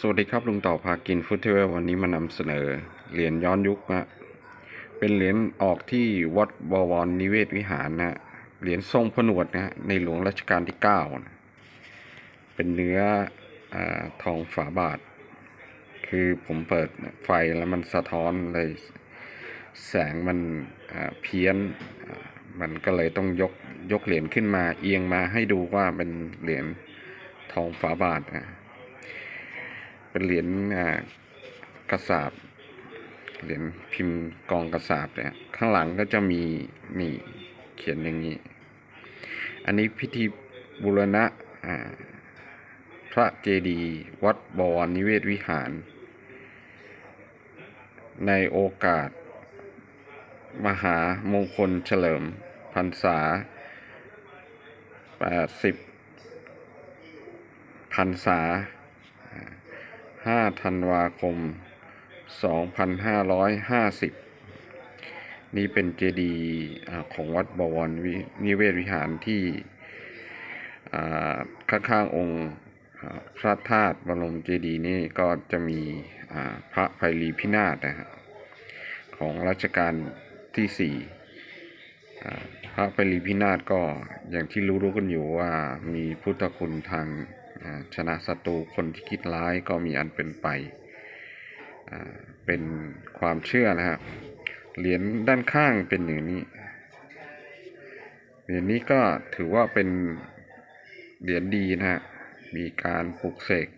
สวัสดีครับลุงต่อพากินฟุตเทเวลวันนี้มานำเสนอเหรียญย้อนยุคนะเป็นเหรียญออกที่วัดบวรนิเวศวิหารนะเหรียญทรงผนวดนะในหลวงรัชกาลที่เก้านะเป็นเนื้ออทองฝาบาท คือผมเปิดไฟแล้วมันสะท้อนเลย แสงมันเพี้ยนมันก็เลยต้องยกยกเหรียญขึ้นมาเอียงมาให้ดูว่าเป็นเหรียญทองฝาบาทนะ เป็นเหรียญกระสาบเหรียญพิมพ์กองกระสาบเนี่ยข้างหลังก็จะมีนี่เขียนอย่างนี้ อันนี้พิธีบูรณะพระเจดีย์วัดบวรนิเวศวิหาร ในโอกาส มหามงคลเฉลิมพรรษา 80พรรษา 5 ธันวาคม 2550 นี่เป็นเจดีย์ของวัดบวรนิเวศวิหารที่ข้างๆองค์พระธาตุบรมเจดีย์นี่ก็จะมีพระไพรีพินาศนะฮะของรัชกาลที่สี่พระไพรีพินาศก็อย่างที่รู้ๆกันอยู่ว่ามีพุทธคุณทาง ชนะศัตรูคนที่คิดร้ายก็มีอันเป็นไป เป็นความเชื่อนะครับ เหรียญด้านข้างเป็นอย่างนี้ เหรียญนี้ก็ถือว่าเป็นเหรียญดีนะฮะ มีการปลุกเสก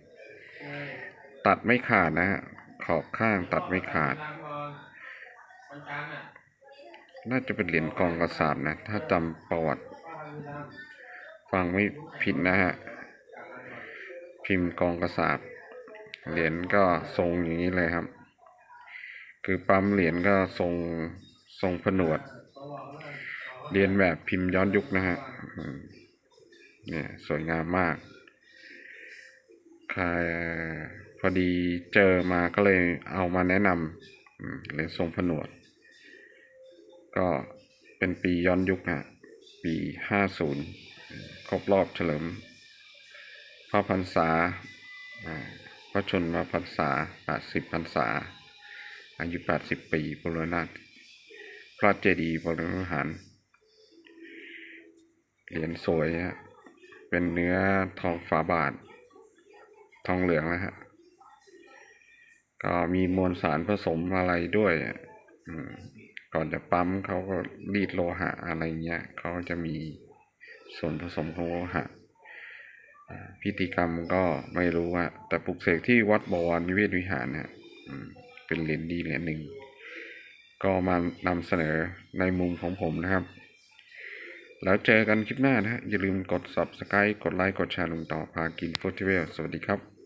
ตัดไม่ขาดนะฮะ ขอบข้างตัดไม่ขาด น่าจะเป็นเหรียญกองกระสาบนะ ถ้าจำประวัติ ฟังไม่ผิดนะฮะ พิมพ์กองกระสาบเหรียญก็ทรงอย่างนี้เลยครับ คือปั๊มเหรียญก็ทรงทรงผนวด เรียนแบบพิมพ์ย้อนยุคนะฮะเนี่ยสวยงามมากใครพอดีเจอมาก็เลยเอามาแนะนำเหรียญทรงผนวด ก็เป็นปีย้อนยุคนะปีห้าศูนย์ครบรอบเฉลิม พระพรรษาอ่าพระชนมพรรษา80พรรษา อายุ80ปีบรณะพระเจดีย์บรมวิหารเหรียญสวยฮะเป็นเนื้อทองฝาบาท ทองเหลืองนะฮะก็มีมวลสารผสมอะไรด้วยก่อนจะปั๊มเขาก็รีดโลหะอะไรเงี้ยเขาจะมีส่วนผสมของโลหะ พิธีกรรมก็ไม่รู้ว่า แต่ปลุกเสกที่วัดบวรนิเวศวิหารเนี่ยเป็นเหรียญดีเหรียญหนึ่ง ก็มานำเสนอในมุมของผมนะครับ แล้วเจอกันคลิปหน้านะฮะอย่าลืมกด subscribe กดไลค์กดแชร์ลงต่อพากินฟู้ดเวลสวัสดีครับ